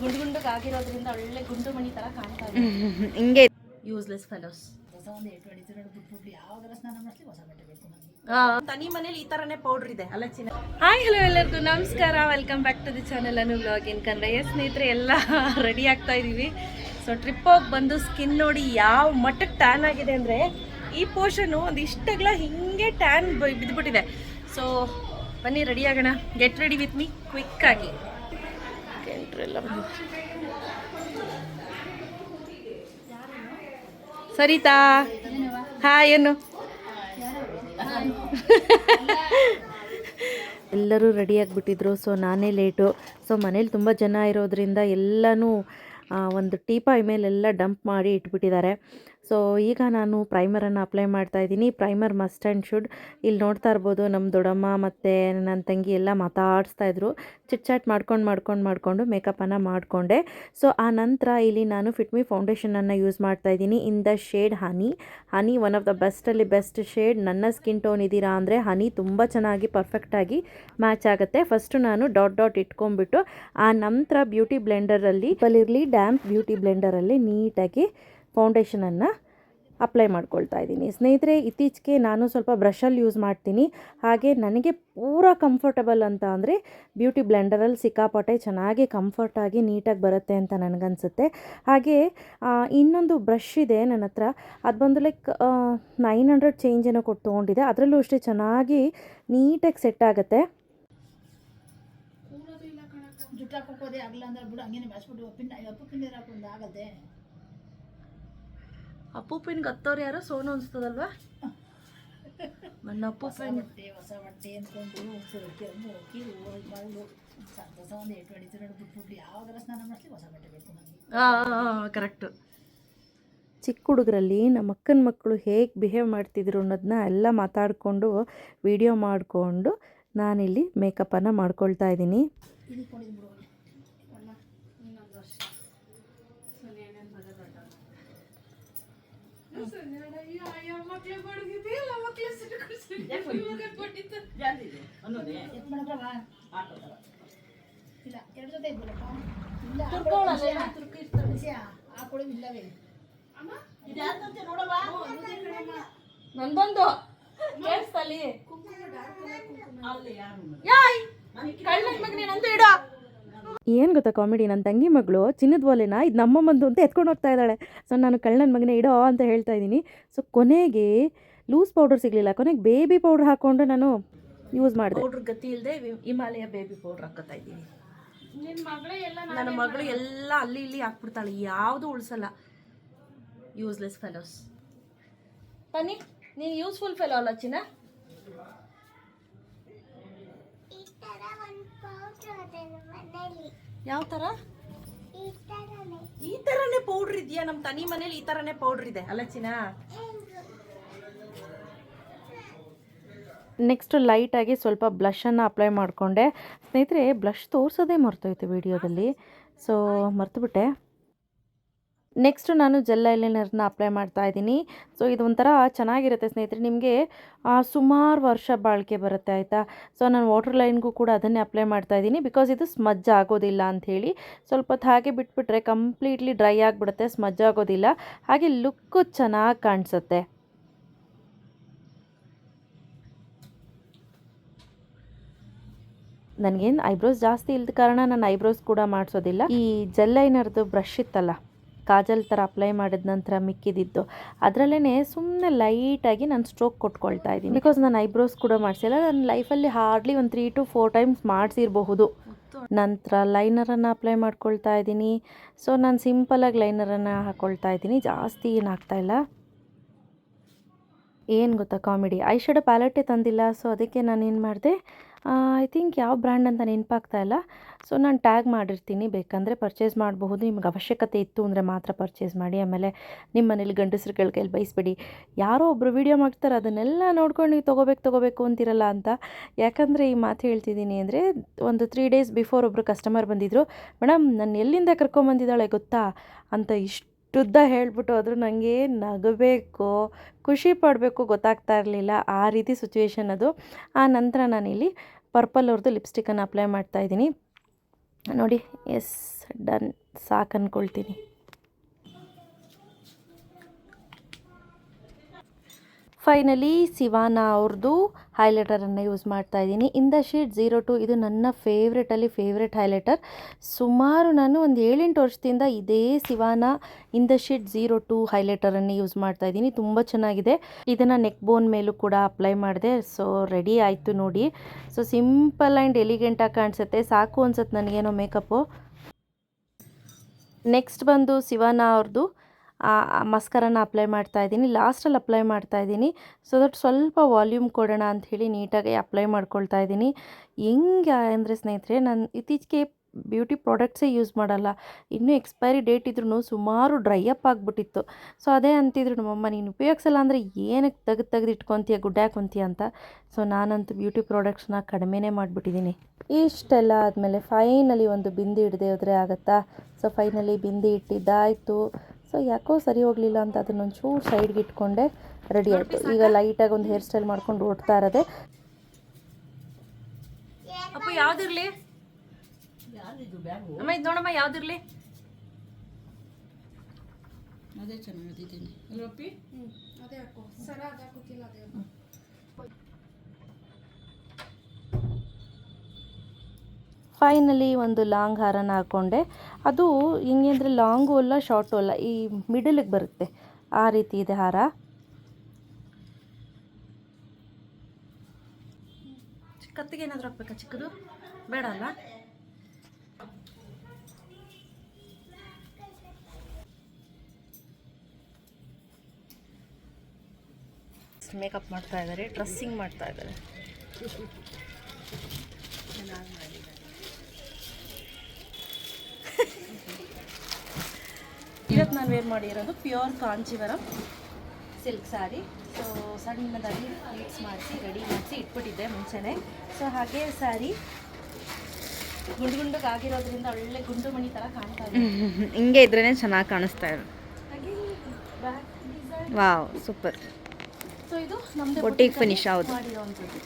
ಗುಂಡು ಗುಂಡು ಆಗಿರೋದ್ರಿಂದ ಒಳ್ಳೆ ಗುಂಡು ಮಣಿ ತರ ಕಾಣ್ತಾ ಇದೆ. ಹಿಂಗೆ ಯೂಸ್ಲೆಸ್ ಫೆಲೋಸ್ ಹೊಸ ಒಂದು ಏಟು ಹೊಡಿತಿರೋದು ಬಿಟ್ಬಿಟ್ಟು ಯಾವಾಗಾರ ಸ್ನಾನ ಮಾಡಿಸ್ಲಿ ಹೊಸ ಬಟ್ಟೆ ಬೇಕು ತನಿ ಮನೇಲಿ ಈ ತರನೇ ಪೌಡರ್ ಇದೆ. ಅಲ್ಲ ಚಿನ್ನ. ಹಾಯ್ ಹಲೋ ಎಲ್ಲರಿಗೂ. ನಮಸ್ಕಾರ. Welcome back to the channel ಅನ್ನು ಬ್ಲಾಗ್ ಇನ್ ಕನ್ನಡ ಎಸ್ ಸ್ನೇಹಿತರೆ ಎಲ್ಲ ರೆಡಿ ಆಗ್ತಾ ಇದ್ದೀವಿ ಸೊ ಟ್ರಿಪ್ ಹೋಗಿ ಬಂದು ಸ್ಕಿನ್ ನೋಡಿ ಯಾವ ಮಟ್ಟಕ್ಕೆ ಟ್ಯಾನ್ ಆಗಿದೆ ಅಂದರೆ ಈ ಪೋರ್ಷನು ಒಂದು ಇಷ್ಟಗ್ಲ ಹಿಂಗೆ ಟ್ಯಾನ್ ಬಿದ್ದುಬಿಟ್ಟಿದೆ ಸೊ ಬನ್ನಿ ರೆಡಿ ಆಗೋಣ. Get ready with me quick ಕೆಂಟ್ರೆಲ್ಲ ಸರಿತಾ? ಹಾ ಏನು? ಎಲ್ಲರೂ ರೆಡಿ ಆಗಿಬಿಟ್ಟಿದ್ರು ಸೊ ನಾನೇ ಲೇಟು ಸೊ ಮನೇಲಿ ತುಂಬ ಜನ ಇರೋದ್ರಿಂದ ಎಲ್ಲನೂ ಒಂದು ಟೀಪಾಯ್ ಮೇಲೆಲ್ಲ ಡಂಪ್ ಮಾಡಿ ಇಟ್ಬಿಟ್ಟಿದ್ದಾರೆ. ಸೊ ಈಗ ನಾನು ಪ್ರೈಮರನ್ನು ಅಪ್ಲೈ ಮಾಡ್ತಾ ಇದ್ದೀನಿ ಪ್ರೈಮರ್ ಮಸ್ಟ್ ಆ್ಯಂಡ್ ಶುಡ್ ಇಲ್ಲಿ ನೋಡ್ತಾ ಇರ್ಬೋದು ನಮ್ಮ ದೊಡ್ಡಮ್ಮ ಮತ್ತು ನನ್ನ ತಂಗಿ ಎಲ್ಲ ಮಾತಾಡಿಸ್ತಾ ಇದ್ರು ಚಿಟ್ ಚಾಟ್ ಮಾಡ್ಕೊಂಡು ಮಾಡ್ಕೊಂಡು ಮಾಡಿಕೊಂಡು ಮೇಕಪ್ಪನ್ನು ಮಾಡಿಕೊಂಡೆ ಸೊ ಆ ನಂತರ ಇಲ್ಲಿ ನಾನು ಫಿಟ್ಮಿ ಫೌಂಡೇಶನನ್ನು ಯೂಸ್ ಮಾಡ್ತಾ ಇದ್ದೀನಿ in the shade honey honey one of the ಬೆಸ್ಟಲ್ಲಿ best shade ನನ್ನ ಸ್ಕಿನ್ ಟೋನ್ ಇದ್ದೀರಾ ಅಂದರೆ ಹನಿ ತುಂಬ ಚೆನ್ನಾಗಿ ಪರ್ಫೆಕ್ಟಾಗಿ ಮ್ಯಾಚ್ ಆಗುತ್ತೆ ಫಸ್ಟು ನಾನು ಡಾಟ್ ಡಾಟ್ ಇಟ್ಕೊಂಡ್ಬಿಟ್ಟು ಆ ನಂತರ ಬ್ಯೂಟಿ ಬ್ಲೆಂಡರಲ್ಲಿ ಇರಲಿ ಡ್ಯಾಮ್ ಬ್ಯೂಟಿ ಬ್ಲೆಂಡರಲ್ಲಿ ನೀಟಾಗಿ ಫೌಂಡೇಶನನ್ನು ಅಪ್ಲೈ ಮಾಡ್ಕೊಳ್ತಾ ಇದ್ದೀನಿ. ಸ್ನೇಹಿತರೆ, ಇತ್ತೀಚೆಗೆ ನಾನು ಸ್ವಲ್ಪ ಬ್ರಷಲ್ಲಿ ಯೂಸ್ ಮಾಡ್ತೀನಿ. ಹಾಗೆ ನನಗೆ ಪೂರ ಕಂಫರ್ಟಬಲ್ ಅಂತ ಅಂದರೆ ಬ್ಯೂಟಿ ಬ್ಲೆಂಡರಲ್ಲಿ ಸಿಕ್ಕಾಪಟ್ಟೆ ಚೆನ್ನಾಗಿ ಕಂಫರ್ಟಾಗಿ ನೀಟಾಗಿ ಬರುತ್ತೆ ಅಂತ ನನಗನ್ಸುತ್ತೆ. ಹಾಗೆ ಇನ್ನೊಂದು ಬ್ರಷ್ ಇದೆ ನನ್ನ ಹತ್ರ. ಅದು ಬಂದು ಲೈಕ್ ನೈನ್ ಹಂಡ್ರೆಡ್ ಚೇಂಜ್ ಏನೋ ಕೊಟ್ಟು ತೊಗೊಂಡಿದೆ. ಅದರಲ್ಲೂ ಅಷ್ಟೇ ಚೆನ್ನಾಗಿ ನೀಟಾಗಿ ಸೆಟ್ ಆಗುತ್ತೆ. ಅಪ್ಪುಪಿನ್ಗೆ ಹತ್ತೋರು ಯಾರೋ ಸೋನು ಅನ್ಸ್ತದಲ್ವಾ? ನನ್ನ ಅಪ್ಪೂಪಿನ ಹೊಸ ಬಟ್ಟೆ ಅಂದ್ಕೊಂಡು ಕೆಮ್ಮು ಕೀರು ಮರಳು ಹೊಸ ಒಂದು ಏಟು ಹೊಡಿತಿರೋದು ಬಿಟ್ಬಿಟ್ಟು ಯಾವಾಗಾರ ಸ್ನಾನ ಮಾಡಿಸ್ಲಿ ಹೊಸ ಬಟ್ಟೆ ಬೇಕು ನನಗೆ ಕರೆಕ್ಟು ಚಿಕ್ಕ ಹುಡುಗರಲ್ಲಿ ನಮ್ಮ ಅಕ್ಕನ ಮಕ್ಕಳು ಹೇಗೆ ಬಿಹೇವ್ ಮಾಡ್ತಿದ್ರು ಅನ್ನೋದನ್ನ ಎಲ್ಲ ಮಾತಾಡಿಕೊಂಡು ವಿಡಿಯೋ ಮಾಡಿಕೊಂಡು ನಾನಿಲ್ಲಿ ಮೇಕಪ್ಪನ್ನು ಮಾಡ್ಕೊಳ್ತಾ ಇದ್ದೀನಿ. ಇಲ್ಲ ಎರಡು ಜೊತೆ ಇದ್ಬಿಡಪ್ಪ ಇಲ್ಲ ತುರ್ಕೊಳ್ಳ ಹಾಕೊಳ್ಳಿ ಇಲ್ಲವೇ ನಂದೊಂದು ಕೇಳಿಸ್ತಲ್ಲಿ ಯಾಯ್ ಕಳ್ಳ ಮಗನೇ ನಂದು ಇಡ. ಏನು ಗೊತ್ತಾ ಕಾಮಿಡಿ ನನ್ನ ತಂಗಿ ಮಗಳು ಚಿನ್ನದ ಒಲೆನ ಇದು ನಮ್ಮಮ್ಮಂದು ಅಂತ ಎತ್ಕೊಂಡು ಹೋಗ್ತಾ ಇದ್ದಾಳೆ. ಸೊ ನಾನು ಕಳ್ಳನ ಮಗನೇ ಇಡೋ ಅಂತ ಹೇಳ್ತಾ ಇದ್ದೀನಿ. ಸೊ ಕೊನೆಗೆ ಲೂಸ್ ಪೌಡರ್ ಸಿಗಲಿಲ್ಲ. ಕೊನೆಗೆ ಬೇಬಿ ಪೌಡರ್ ಹಾಕ್ಕೊಂಡು ನಾನು ಯೂಸ್ ಮಾಡಿದೆ. ಪೌಡ್ರ್ ಗತಿ ಇಲ್ಲದೆ ಹಿಮಾಲಯ ಬೇಬಿ ಪೌಡ್ರ್ ಹಾಕೋತಾ ಇದ್ದೀನಿ. ನನ್ನ ಮಗಳು ಎಲ್ಲ ಅಲ್ಲಿ ಇಲ್ಲಿ ಹಾಕ್ಬಿಡ್ತಾಳೆ. ಯಾವುದು ಉಳಿಸಲ್ಲ. ಯೂಸ್ಲೆಸ್ ಫೆಲೋಸ್ ಬನ್ನಿ ನೀನು ಯೂಸ್ಫುಲ್ ಫೆಲೋ ಅಲ್ಲ ಚಿನ್ನ. ಯಾವ ತರ? ಈ ತರನೇ. ಪೌಡರ್ ಇದೆಯಾ? ನಮ್ಮ ತನಿ ಮನೇಲಿ ಈ ತರನೇ ಪೌಡ್ರ್ ಇದೆ. ಅಲ್ಲ ನೆಕ್ಸ್ಟ್ ನೆಕ್ಸ್ಟು ಲೈಟಾಗಿ ಸ್ವಲ್ಪ ಬ್ಲಷನ್ನು ಅಪ್ಲೈ ಮಾಡಿಕೊಂಡೆ. ಸ್ನೇಹಿತರೆ ಬ್ಲಷ್ ತೋರಿಸೋದೇ ಮರ್ತೋಯ್ತು ವಿಡಿಯೋದಲ್ಲಿ ಸೊ ಮರ್ತುಬಿಟ್ಟೆ. ನೆಕ್ಸ್ಟು ನಾನು ಜೆಲ್ ಐಲೈನರ್ನ ಅಪ್ಲೈ ಮಾಡ್ತಾ ಇದ್ದೀನಿ. ಸೊ, ಇದು ಒಂಥರ ಚೆನ್ನಾಗಿರುತ್ತೆ ಸ್ನೇಹಿತರೆ. ನಿಮಗೆ ಸುಮಾರು ವರ್ಷ ಬಾಳಿಕೆ ಬರುತ್ತೆ ಆಯಿತಾ? ಸೊ, ನಾನು ವಾಟರ್ ಲೈನ್ಗೂ ಕೂಡ ಅದನ್ನೇ ಅಪ್ಲೈ ಮಾಡ್ತಾ ಇದ್ದೀನಿ. ಬಿಕಾಸ್ ಇದು ಸ್ಮಜ್ ಆಗೋದಿಲ್ಲ ಅಂಥೇಳಿ. ಸ್ವಲ್ಪ ಹೊತ್ತು ಹಾಗೆ ಬಿಟ್ಬಿಟ್ರೆ ಕಂಪ್ಲೀಟ್ಲಿ ಡ್ರೈ ಆಗಿಬಿಡುತ್ತೆ, ಸ್ಮಜ್ ಆಗೋದಿಲ್ಲ. ಹಾಗೆ ಲುಕ್ಕು ಚೆನ್ನಾಗಿ ಕಾಣಿಸುತ್ತೆ. ನನಗೇನು ಐಬ್ರೋಸ್ ಜಾಸ್ತಿ ಇಲ್ಲದ ಕಾರಣ ನಾನು ಐಬ್ರೋಸ್ ಕೂಡ ಮಾಡಿಸೋದಿಲ್ಲ. ಈ ಜೆಲ್ ಲೈನರ್ದು ಬ್ರಷ್ ಇತ್ತಲ್ಲ ಕಾಜಲ್ ಥರ ಅಪ್ಲೈ ಮಾಡಿದ ನಂತರ ಮಿಕ್ಕಿದಿದ್ದು. ಅದರಲ್ಲೇ ಸುಮ್ಮನೆ ಲೈಟಾಗಿ ನಾನು ಸ್ಟ್ರೋಕ್ ಕೊಟ್ಕೊಳ್ತಾ ಇದ್ದೀನಿ. ಬಿಕಾಸ್ ನಾನು ಐಬ್ರೋಸ್ ಕೂಡ ಮಾಡಿಸಿಲ್ಲ. ನನ್ನ ಲೈಫಲ್ಲಿ ಹಾರ್ಡ್ಲಿ ಒಂದು ತ್ರೀ ಟು ಫೋರ್ ಟೈಮ್ಸ್ ಮಾಡಿಸಿರಬಹುದು. ನಂತರ ಲೈನರನ್ನು ಅಪ್ಲೈ ಮಾಡ್ಕೊಳ್ತಾ ಇದ್ದೀನಿ. ಸೊ ನಾನು ಸಿಂಪಲಾಗಿ ಲೈನರನ್ನು ಹಾಕ್ಕೊಳ್ತಾ ಇದ್ದೀನಿ. ಜಾಸ್ತಿ ಏನು ಹಾಕ್ತಾಯಿಲ್ಲ ಏನು ಗೊತ್ತಾ ಕಾಮಿಡಿ ಐ ಪ್ಯಾಲೆಟೇ ತಂದಿಲ್ಲ. ಸೊ ಅದಕ್ಕೆ ನಾನು ಏನು ಮಾಡಿದೆ? ಐ ಥಿಂಕ್ ಯಾವ ಬ್ರ್ಯಾಂಡ್ ಅಂತ ನೆನಪಾಗ್ತಾ ಇಲ್ಲ. ಸೊ ನಾನು ಟ್ಯಾಗ್ ಮಾಡಿರ್ತೀನಿ. ಬೇಕಂದರೆ ಪರ್ಚೇಸ್ ಮಾಡಬಹುದು. ನಿಮ್ಗೆ ಅವಶ್ಯಕತೆ ಇತ್ತು ಅಂದರೆ ಮಾತ್ರ ಪರ್ಚೇಸ್ ಮಾಡಿ. ಆಮೇಲೆ ನಿಮ್ಮ ಮನೇಲಿ ಗಂಡಸ್ರುಗಳ ಕೈಲಿ ಬಯಸ್ಬೇಡಿ ಯಾರೋ ಒಬ್ಬರು ವೀಡಿಯೋ ಮಾಡ್ತಾರೆ. ಅದನ್ನೆಲ್ಲ ನೋಡ್ಕೊಂಡು ನೀವು ತೊಗೋಬೇಕು ತೊಗೋಬೇಕು ಅಂತಿರಲ್ಲ ಅಂತ. ಯಾಕಂದರೆ ಈ ಮಾತು ಹೇಳ್ತಿದ್ದೀನಿ ಅಂದರೆ ಒಂದು ತ್ರೀ ಡೇಸ್ ಬಿಫೋರ್ ಒಬ್ಬರು ಕಸ್ಟಮರ್ ಬಂದಿದ್ದರು ಮೇಡಮ್ ನಾನು ಎಲ್ಲಿಂದ ಕರ್ಕೊಂಬಂದಿದ್ದಾಳೆ ಗೊತ್ತಾ? ಅಂತ ಇಷ್ಟು ಉದ್ದ ಹೇಳ್ಬಿಟ್ಟು ಆದರೂ ನನಗೆ ನಗಬೇಕು, ಖುಷಿ ಪಡಬೇಕು ಗೊತ್ತಾಗ್ತಾ ಇರಲಿಲ್ಲ ಆ ರೀತಿ ಸಿಚುವೇಶನ್ ಅದು. ಆ ನಂತರ ನಾನಿಲ್ಲಿ ಪರ್ಪಲ್ ಅವ್ರದ್ದು ಲಿಪ್ಸ್ಟಿಕ್ಕನ್ನು ಅಪ್ಲೈ ಮಾಡ್ತಾ ಇದ್ದೀನಿ. ನೋಡಿ, ಎಸ್, ಡನ್ ಸಾಕು ಅಂದ್ಕೊಳ್ತೀನಿ ಫೈನಲಿ ಸಿವಾನ ಅವ್ರದ್ದು ಹೈಲೈಟರನ್ನು ಯೂಸ್ ಮಾಡ್ತಾ ಇದ್ದೀನಿ. In the shade zero two ಇದು ನನ್ನ ಫೇವ್ರೆಟಲ್ಲಿ ಫೇವ್ರೆಟ್ ಹೈಲೈಟರ್ ಸುಮಾರು ನಾನು ಒಂದು ಏಳೆಂಟು ವರ್ಷದಿಂದ ಇದೇ ಸಿವಾನ in the shade zero two ಹೈಲೈಟರನ್ನು use ಮಾಡ್ತಾ ಇದ್ದೀನಿ. ತುಂಬ ಚೆನ್ನಾಗಿದೆ. ಇದನ್ನು ನೆಕ್ ಬೋನ್ ಮೇಲೂ ಕೂಡ ಅಪ್ಲೈ ಮಾಡಿದೆ. ಸೊ ರೆಡಿ ಆಯಿತು ನೋಡಿ. ಸೊ ಸಿಂಪಲ್ ಆ್ಯಂಡ್ ಎಲಿಗೆಂಟಾಗಿ ಕಾಣಿಸುತ್ತೆ. ಸಾಕು ಅನ್ಸುತ್ತೆ ನನಗೇನೋ ಮೇಕಪ್ಪು ನೆಕ್ಸ್ಟ್ ಬಂದು ಸಿವಾನಾ ಅವ್ರದ್ದು ಮಸ್ಕರನ ಅಪ್ಲೈ ಮಾಡ್ತಾ ಇದ್ದೀನಿ. ಲಾಸ್ಟಲ್ಲಿ ಅಪ್ಲೈ ಮಾಡ್ತಾ ಇದ್ದೀನಿ. ಸೊ ದಟ್ ಸ್ವಲ್ಪ ವಾಲ್ಯೂಮ್ ಕೊಡೋಣ ಅಂಥೇಳಿ ನೀಟಾಗಿ ಅಪ್ಲೈ ಮಾಡ್ಕೊಳ್ತಾ ಇದ್ದೀನಿ. ಹೆಂಗೆ ಅಂದರೆ ಸ್ನೇಹಿತರೆ, ನಾನು ಇತ್ತೀಚೆಗೆ ಬ್ಯೂಟಿ ಪ್ರಾಡಕ್ಟ್ಸೇ ಯೂಸ್ ಮಾಡಲ್ಲ. ಇನ್ನೂ ಎಕ್ಸ್ಪೈರಿ ಡೇಟ್ ಇದ್ರೂ ಸುಮಾರು ಡ್ರೈ ಅಪ್ ಆಗಿಬಿಟ್ಟಿತ್ತು. ಸೊ ಅದೇ ಅಂತಿದ್ರು ನಮ್ಮಮ್ಮ ನೀನು ಉಪಯೋಗಿಸಲ್ಲ ಅಂದರೆ ಏನಕ್ಕೆ ತೆಗೆದು ತೆಗೆದು ಇಟ್ಕೊತೀಯ ಗುಡ್ ಹಾಕೊಂತೀಯ ಅಂತ? ಸೊ ನಾನಂತೂ ಬ್ಯೂಟಿ ಪ್ರಾಡಕ್ಟ್ಸ್ನ ಕಡಿಮೆನೇ ಮಾಡಿಬಿಟ್ಟಿದ್ದೀನಿ. ಇಷ್ಟೆಲ್ಲ ಆದಮೇಲೆ ಫೈನಲಿ ಒಂದು ಬಿಂದಿ ಹಿಡ್ದೆ ಹೋದರೆ ಆಗುತ್ತಾ? ಸೊ ಫೈನಲಿ ಬಿಂದಿ ಇಟ್ಟಿದ್ದಾಯಿತು. ಸೊ ಯಾಕೋ ಸರಿ ಹೋಗಲಿಲ್ಲ ಅಂತ ಅದನ್ನ ಒಂಚೂರು ಸೈಡ್ಗೆ ಇಟ್ಕೊಂಡೆ ರೆಡಿ ಆಯಿತು. ಈಗ ಲೈಟಾಗಿ ಒಂದು ಹೇರ್ ಸ್ಟೈಲ್ ಮಾಡ್ಕೊಂಡು ಓಡ್ತಾ ಇರೋದೆ. ಅಪ್ಪ ಯಾವ್ದಿರ್ಲಿ? ಅಮ್ಮ ಇದು ನೋಡಮ್ಮ ಯಾವ್ದಿರ್ಲಿ? ಅದೇ ಚೆನ್ನಾಗಿದ್ದೀನಿ ಅಲ್ವಪ್ಪಿ ಫೈನಲಿ ಒಂದು ಲಾಂಗ್ ಹಾರನ ಹಾಕ್ಕೊಂಡೆ ಅದು ಹಿಂಗೆ ಅಂದರೆ ಲಾಂಗು ಅಲ್ಲ, ಶಾರ್ಟು ಅಲ್ಲ, ಈ ಮಿಡಲಿಗೆ ಬರುತ್ತೆ ಆ ರೀತಿ ಇದೆ ಹಾರ. ಕತ್ತಿಗೆ ಏನಾದರೂ ಹಾಕ್ಬೇಕಾ ಚಿಕ್ಕದು? ಬೇಡ ಅಲ್ಲ? ಮೇಕಪ್ ಮಾಡ್ತಾ ಇದ್ದಾರೆ, ಡ್ರೆಸ್ಸಿಂಗ್ ಮಾಡ್ತಾ ಇದ್ದಾರೆ. ಇವತ್ತು ನಾನು ವೇರ್ ಮಾಡಿರೋದು pure Kanchivaram silk saree so ಸಣ್ಣದಾಗಿ ಮಿಕ್ಸ್ ಮಾಡಿಸಿ ರೆಡಿ ಮಾಡಿಸಿ ಇಟ್ಬಿಟ್ಟಿದ್ದೆ ಮುಂಚೆನೆ. ಸೊ ಹಾಗೆ ಸ್ಯಾರಿ ಗುಂಡು ಗುಂಡುಗೆ ಆಗಿರೋದ್ರಿಂದ ಒಳ್ಳೆ ಗುಂಡು ಮಣಿ ಥರ ಕಾಣ್ತಾ ಇದೆ. ಹಿಂಗೆ ಇದ್ರೇ ಚೆನ್ನಾಗಿ ಕಾಣಿಸ್ತಾ ಇದೆ. Wow super. ಸೊ ಇದು ನಮ್ಮದು ಒಟ್ಟಿಗೆ ಫಿನಿಶ್ ಹೌದು. ಮಾಡಿರೋ ಅಂಥದ್ದು